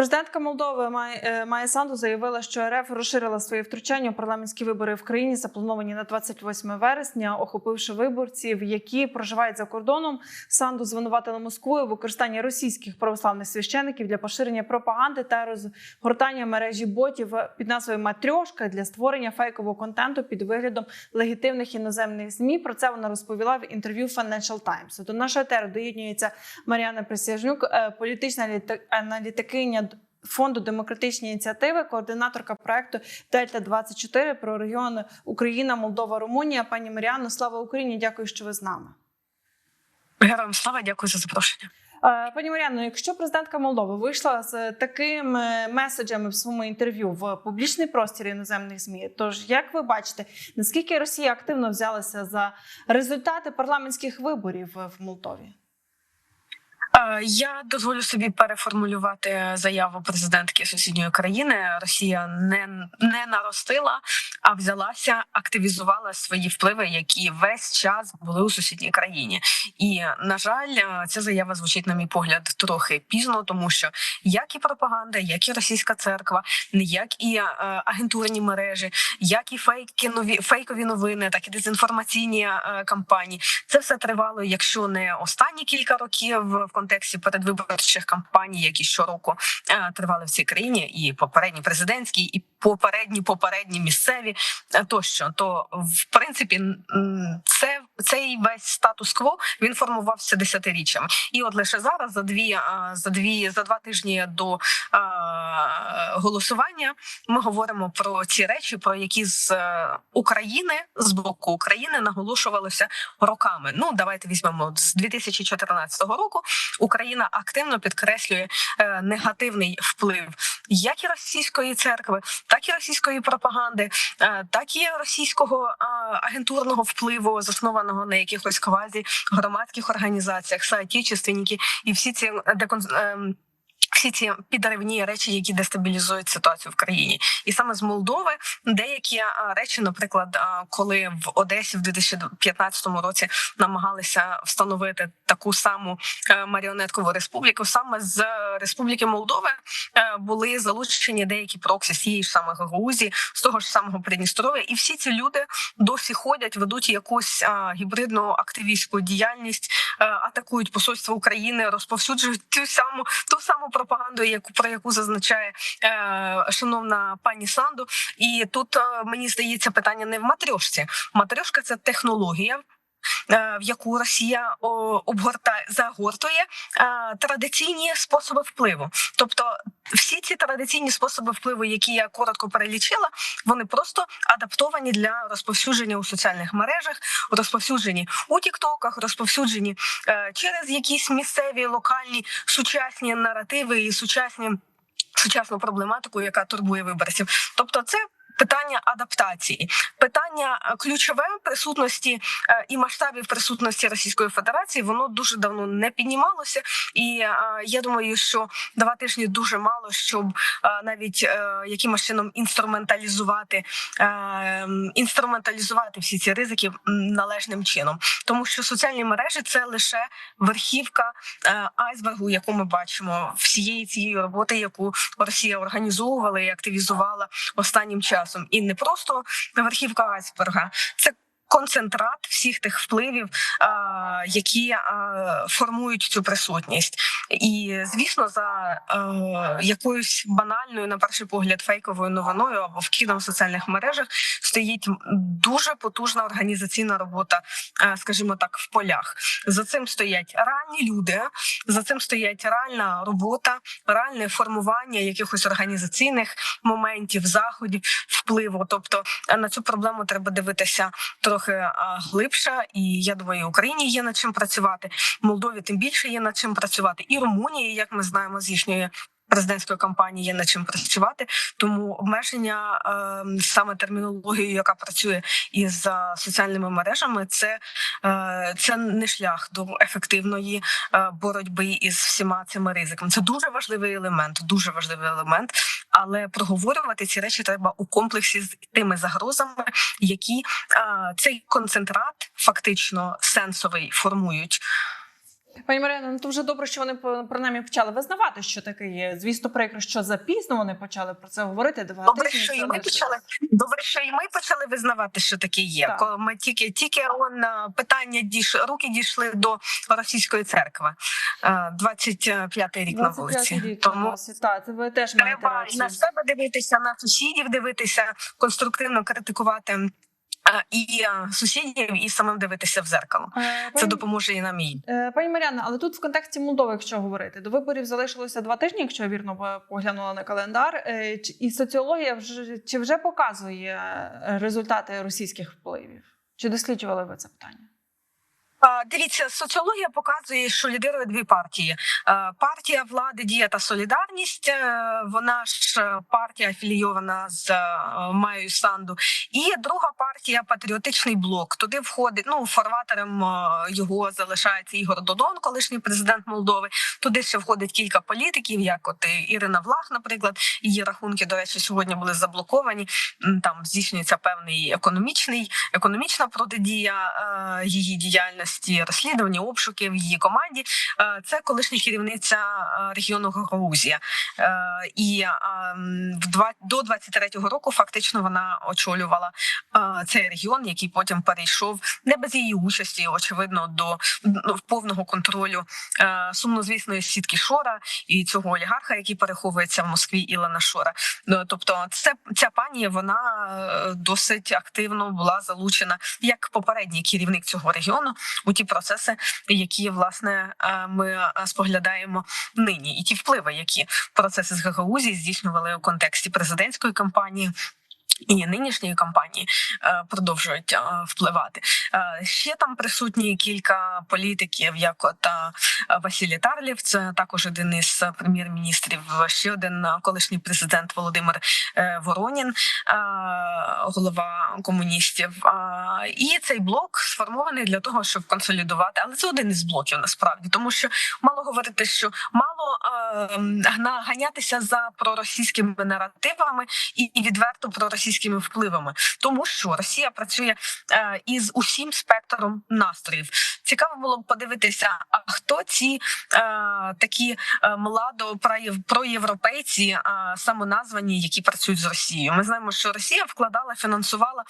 Президентка Молдови е, Майя Санду заявила, що РФ розширила свої втручання у парламентські вибори в країні, заплановані на 28 вересня, охопивши виборців, які проживають за кордоном. Санду звинуватили Москву у використанні російських православних священиків для поширення пропаганди та розгортання мережі ботів під назвою Матрьошка для створення фейкового контенту під виглядом легітимних іноземних змі. Про це вона розповіла в інтерв'ю Financial Times. До нашого етеру доєднується Мар'яна Присяжнюк, е, політична аналіти- аналітикиня фонду демократичні ініціативи, координаторка проекту Дельта 24 про регіон Україна, Молдова, Румунія. Пані Маріано, слава Україні! Дякую, що ви з нами. Героям слава, дякую за запрошення. Е, Пані Маріано, якщо президентка Молдови вийшла з такими меседжами в своєму інтерв'ю в публічний простір іноземних змі, тож як ви бачите, наскільки Росія активно взялася за результати парламентських виборів в Молдові? Е, Я дозволю собі переформулювати заяву президентки сусідньої країни. Росія не, не наростила, а взялася, активізувала свої впливи, які весь час були у сусідній країні. І на жаль, е, ця заява звучить, на мій погляд, трохи пізно, тому що як і пропаганда, як і російська церква, як і е, агентурні мережі, як і фейки нові фейкові новини, так і дезінформаційні кампанії. Це все тривало, якщо не останні кілька років в контексті передвиборчих кампаній, які щороку е, тривали в цій країні, і попередні президентські, і попередні попередні місцеві е, тощо, то в принципі це цей весь статус-кво він формувався десятиріччями. І от лише зараз, за дві е, за дві за два тижні до голосування, ми говоримо про ці речі, про які з е, України з боку України наголошувалося роками. Ну давайте візьмемо з 2014 року. Україна активно підкреслює е, негативний вплив як і російської церкви, так і російської пропаганди, е, так і російського е, агентурного впливу, заснованого на якихось квазі громадських організаціях, соотечественники і всі ці декон... всі ці підривні речі, які дестабілізують ситуацію в країні, і саме з Молдови деякі речі, наприклад, коли в Одесі в 2015 році намагалися встановити таку саму е, маріонеткову республіку, саме з Республіки Молдови е, були залучені деякі проксі з тієї ж самої Грузії, з того ж самого Придністров'я, і всі ці люди досі ходять, ведуть якусь гібридну активістську діяльність, е, атакують посольство України, розповсюджують ту саму ту саму пропаганду, яку про яку зазначає е, шановна пані Санду. І тут мені здається питання не в матрьошці. Матрьошка це технологія. Е, В яку Росія о, обгортає загортує е, традиційні способи впливу, тобто всі ці традиційні способи впливу, які я коротко перелічила, вони просто адаптовані для розповсюдження у соціальних мережах, розповсюджені у тіктоках, розповсюджені е, через якісь місцеві локальні сучасні наративи і сучасні сучасну проблематику, яка турбує виборців. Тобто, це. Питання адаптації, питання е, ключове присутності е, і масштабів присутності Російської Федерації, воно дуже давно не піднімалося, і е, я думаю, що два тижні дуже мало, щоб навіть якимось чином інструменталізувати інструменталізувати всі ці ризики належним чином, тому що соціальні мережі це лише верхівка айсбергу, яку ми бачимо всієї цієї роботи, яку Росія організовувала і активізувала останнім часом, і не просто верхівка айсберга, це. Концентрат всіх тих впливів, які формують цю присутність, і звісно, за якоюсь банальною, на перший погляд, фейковою новиною або вкидом в соціальних мережах стоїть дуже потужна організаційна робота, скажімо так, в полях. За цим стоять реальні люди, за цим стоять реальна робота, реальне формування якихось організаційних моментів, заходів, впливу. Тобто на цю проблему треба дивитися трохи а, глибша, і я думаю, Україні є над чим працювати. Молдові тим більше є над чим працювати, і Румунії, як ми знаємо, з їхньої. Президентської кампанії є над чим працювати, тому обмеження е, саме термінологією, яка працює із е, соціальними мережами, це, е, це не шлях до ефективної е, боротьби із всіма цими ризиками. Це дуже важливий елемент, дуже важливий елемент. Але проговорювати ці речі треба у комплексі з тими загрозами, які е, цей концентрат фактично сенсовий формують. Пані Мар'яна, ну то вже добре, що вони по- принаймні почали визнавати, що таке є. Звісно, прикро, що запізно вони почали про це говорити. Добре, що і ми почали добре, що і ми почали визнавати, що таке є. Так. Коли ми тільки тільки он питання дійш руки дійшли до російської церкви. Е, 25-й рік на 25 вулиці. рік на Тому вулиці. Так, це ви теж маєте треба і на себе дивитися, на сусідів дивитися, конструктивно критикувати. Е, І е, сусідів, і самим дивитися в зеркало. Пані... Це допоможе і нам і Е, Пані Маріана. але тут в контексті Молдови, якщо говорити, до виборів залишилося два тижні, якщо я вірно по- поглянула на календар. Е, І соціологія вже чи вже показує е, результати російських впливів? Чи досліджували ви це питання? Дивіться, соціологія показує, що лідирує дві партії: Е, партія влади Дія та Солідарність. е, Вона ж е, партія афілійована з Майою Санду, і друга партія Патріотичний блок. Туди входить ну фарватером його залишається Ігор Додон, колишній президент Молдови. Туди ще входить кілька політиків, як от Ірина Влах, наприклад. Її рахунки, до речі, сьогодні були заблоковані. Там здійснюється певний економічний економічна протидія її діяльності, розслідування обшуків в її команді. Е, це колишня керівниця е, регіону Гагаузія. Е, і до 23-го року фактично вона очолювала цей регіон, який потім перейшов не без її участі, очевидно, до ну, повного контролю сумнозвісної сітки Шора і цього олігарха, який переховується в Москві, Ілона Шора. Тобто, це ця пані вона досить активно була залучена як попередній керівник цього регіону у ті процеси, які власне е, ми е, споглядаємо нині, і ті впливи, які процеси з Гагаузії здійснювали у контексті президентської кампанії. І нинішньої кампанії е, продовжують впливати. Ще там присутні кілька політиків, як от Василій Тарлів, це також один із прем'єр-міністрів. Ще один колишній президент Володимир Воронін, голова комуністів. І цей блок сформований для того, щоб консолідувати. Але це один із блоків насправді, тому що мало говорити, що мало е, наганятися за проросійськими наративами і, відверто проросійськими впливами, тому що Росія працює е, із усім спектром настроїв. Цікаво було б подивитися, а хто ці е, такі е, младо проєвропейці, самоназвані, які працюють з Росією. Ми знаємо, що Росія вкладала, фінансувала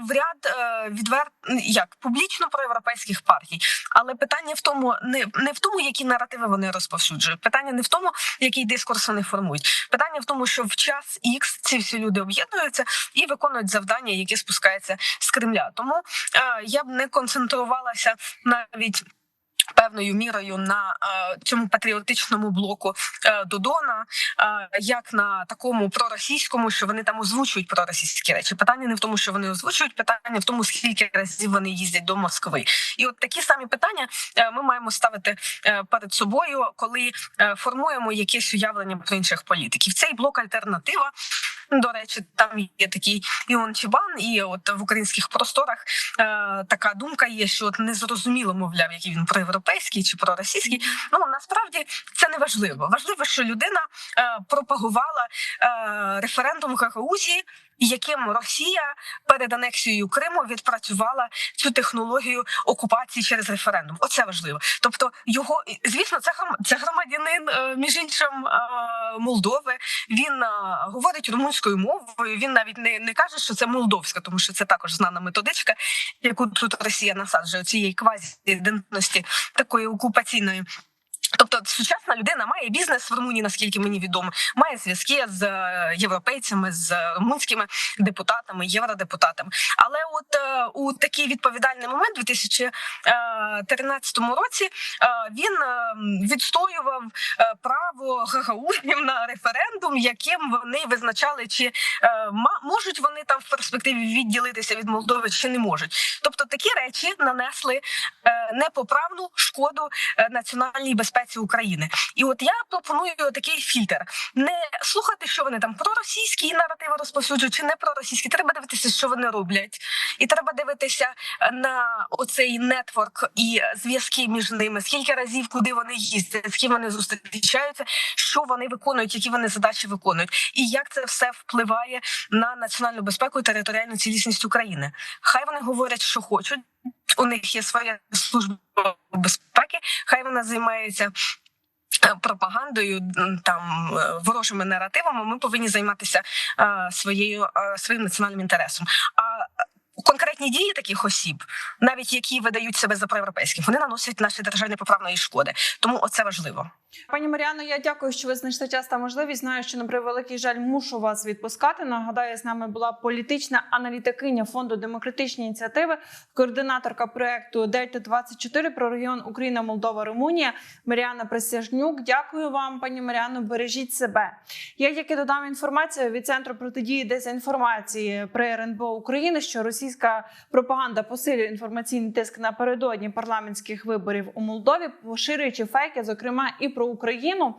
в ряд відвер... як публічно проєвропейських партій. Але питання в тому, не, не в тому, які наративи вони розповсюджують. Питання не в тому, який дискурс вони формують. Питання в тому, що в час X ці всі люди об'єднуються і виконують завдання, які спускаються з Кремля. Тому е, я б не концентрувалася навіть. Певною мірою на е, цьому патріотичному блоку е, Додона, е, як на такому проросійському, що вони там озвучують проросійські речі. Питання не в тому, що вони озвучують, питання в тому, скільки разів вони їздять до Москви. І от такі самі питання ми маємо ставити перед собою, коли формуємо якесь уявлення про інших політиків. Цей блок альтернатива. До речі, там є такий Іон Чібан, і от в українських просторах е, така думка є, що от незрозуміло, мовляв, який він проєвропейський чи проросійський. Ну насправді це не важливо. Важливо, що людина е, пропагувала е, референдум в Гагаузії, яким Росія перед анексією Криму відпрацювала цю технологію окупації через референдум. Оце важливо. Тобто, його звісно, це це громадянин, е, між іншим е, Молдови. Він е, говорить румунською мовою. Він навіть не, не каже, що це молдовська, тому що це також знана методичка, яку тут Росія насаджує цієї квазі-ідентності такої окупаційної. Тобто сучасна людина має бізнес в Румунії, наскільки мені відомо, має зв'язки з е, європейцями, з румунськими депутатами, євродепутатами. Але от е, у такий відповідальний момент, у 2013 році, е, він е, відстоював е, право гагаузів на референдум, яким вони визначали, чи е, можуть вони там в перспективі відділитися від Молдови, чи не можуть. Тобто такі речі нанесли е, непоправну шкоду е, національній безпеці України. І от я пропоную такий фільтр: не слухати, що вони там проросійські наративи розповсюджують, чи не проросійські. Треба дивитися, що вони роблять, і треба дивитися е, на оцей нетворк і зв'язки між ними. Скільки разів куди вони їздять, з ким вони зустрічаються, що вони виконують, які вони задачі виконують, і як це все впливає на національну безпеку і територіальну цілісність України. Хай вони говорять, що хочуть. у них є своя служба безпеки. Хай вона займається. е, Пропагандою там е, ворожими наративами ми повинні займатися а, своєю а, своїм національним інтересом. А е, конкретні дії таких осіб, навіть які видають себе за проєвропейських, вони наносять нашій державі непоправної шкоди. Тому оце важливо. Пані Маріано, я дякую, що ви знайшли час та можливість. Знаю, що на превеликий жаль мушу вас відпускати. Нагадаю, з нами була політична аналітикиня фонду демократичні ініціативи, координаторка проекту Дельта 24 про регіон Україна, Молдова, Румунія Маріана Присяжнюк. Дякую вам, пані Маріано. Бережіть себе. Я тільки додам інформацію від центру протидії дезінформації при РНБО України, що російська пропаганда посилює інформаційний тиск напередодні парламентських виборів у Молдові, поширюючи фейки, зокрема і про Україну.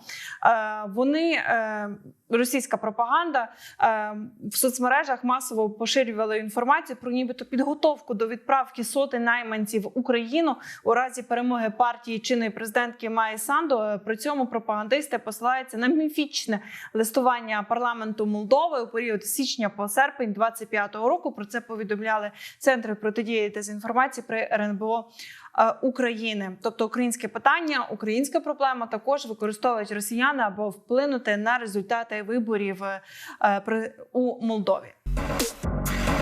Е, Вони е, російська пропаганда е, в соцмережах масово поширювали інформацію про нібито підготовку до відправки сотень найманців в Україну у разі перемоги партії чинної президентки Майї Санду. Е, При цьому пропагандисти посилаються на міфічне листування парламенту Молдови у період січня по серпень 25-го року. Про це повідомляли центри протидії дезінформації при РНБО України. Тобто українське питання, українська проблема також використовують росіяни або вплинути на результати виборів е, у Молдові.